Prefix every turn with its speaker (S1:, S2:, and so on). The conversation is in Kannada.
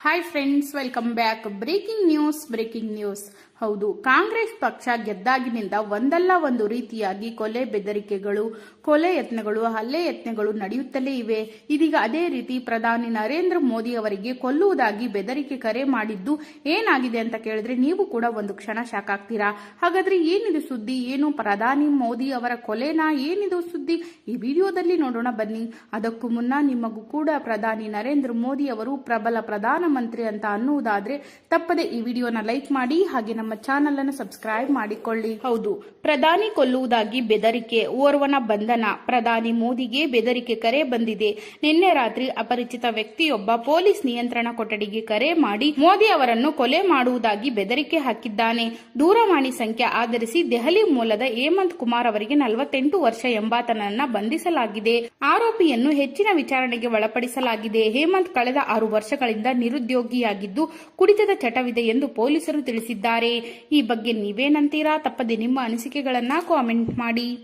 S1: Hi friends welcome back breaking news breaking news ಹೌದು, ಕಾಂಗ್ರೆಸ್ ಪಕ್ಷ ಗೆದ್ದಾಗಿನಿಂದ ಒಂದಲ್ಲ ಒಂದು ರೀತಿಯಾಗಿ ಕೊಲೆ ಬೆದರಿಕೆಗಳು, ಕೊಲೆ ಯತ್ನಗಳು, ಹಲ್ಲೆ ಯತ್ನಗಳು ನಡೆಯುತ್ತಲೇ ಇವೆ. ಇದೀಗ ಅದೇ ರೀತಿ ಪ್ರಧಾನಿ ನರೇಂದ್ರ ಮೋದಿ ಅವರಿಗೆ ಕೊಲ್ಲುವುದಾಗಿ ಬೆದರಿಕೆ ಕರೆ ಮಾಡಿದ್ದು ಏನಾಗಿದೆ ಅಂತ ಕೇಳಿದ್ರೆ ನೀವು ಕೂಡ ಒಂದು ಕ್ಷಣ ಶಾಕ್ ಆಗ್ತೀರಾ ಹಾಗಾದ್ರೆ ಏನಿದು ಸುದ್ದಿ? ಏನು ಪ್ರಧಾನಿ ಮೋದಿ ಅವರ ಕೊಲೆನಾ? ಏನಿದು ಸುದ್ದಿ? ಈ ವಿಡಿಯೋದಲ್ಲಿ ನೋಡೋಣ ಬನ್ನಿ. ಅದಕ್ಕೂ ಮುನ್ನ ನಿಮಗೂ ಕೂಡ ಪ್ರಧಾನಿ ನರೇಂದ್ರ ಮೋದಿ ಅವರು ಪ್ರಬಲ ಪ್ರಧಾನಮಂತ್ರಿ ಅಂತ ಅನ್ನುವುದಾದ್ರೆ ತಪ್ಪದೆ ಈ ವಿಡಿಯೋನ ಲೈಕ್ ಮಾಡಿ ಹಾಗೆ ನಮ್ಮ ಚಾನೆಲ್ ಅನ್ನು ಸಬ್ಸ್ಕ್ರೈಬ್ ಮಾಡಿಕೊಳ್ಳಿ. ಹೌದು. ಪ್ರಧಾನಿ ಕೊಲ್ಲುವುದಾಗಿ ಬೆದರಿಕೆ, ಓರ್ವನ ಬಂಧನ, ಪ್ರಧಾನಿ ಮೋದಿಗೆ ಬೆದರಿಕೆ ಕರೆ ಬಂದಿದೆ. ನಿನ್ನೆ ರಾತ್ರಿ ಅಪರಿಚಿತ ವ್ಯಕ್ತಿಯೊಬ್ಬ ಪೊಲೀಸ್ ನಿಯಂತ್ರಣ ಕೊಠಡಿಗೆ ಕರೆ ಮಾಡಿ ಮೋದಿ ಅವರನ್ನು ಕೊಲೆ ಮಾಡುವುದಾಗಿ ಬೆದರಿಕೆ ಹಾಕಿದ್ದಾನೆ. ದೂರವಾಣಿ ಸಂಖ್ಯೆ ಆಧರಿಸಿ ದೆಹಲಿ ಮೂಲದ ಹೇಮಂತ್ ಕುಮಾರ್ ಅವರಿಗೆ ನಲವತ್ತೆಂಟು ವರ್ಷ ಎಂಬಾತನನ್ನ ಬಂಧಿಸಲಾಗಿದೆ. ಆರೋಪಿಯನ್ನು ಹೆಚ್ಚಿನ ವಿಚಾರಣೆಗೆ ಒಳಪಡಿಸಲಾಗಿದೆ. ಹೇಮಂತ್ ಕಳೆದ ಆರು ವರ್ಷಗಳಿಂದ ನಿರುದ್ಯೋಗಿಯಾಗಿದ್ದು ಕುಡಿತದ ಚಟವಿದೆ ಎಂದು ಪೊಲೀಸರು ತಿಳಿಸಿದ್ದಾರೆ. ಈ ಬಗ್ಗೆ ನೀವೇನಂತೀರಾ? ತಪ್ಪದೆ ನಿಮ್ಮ ಅನಿಸಿಕೆಗಳನ್ನ ಕಾಮೆಂಟ್ ಮಾಡಿ.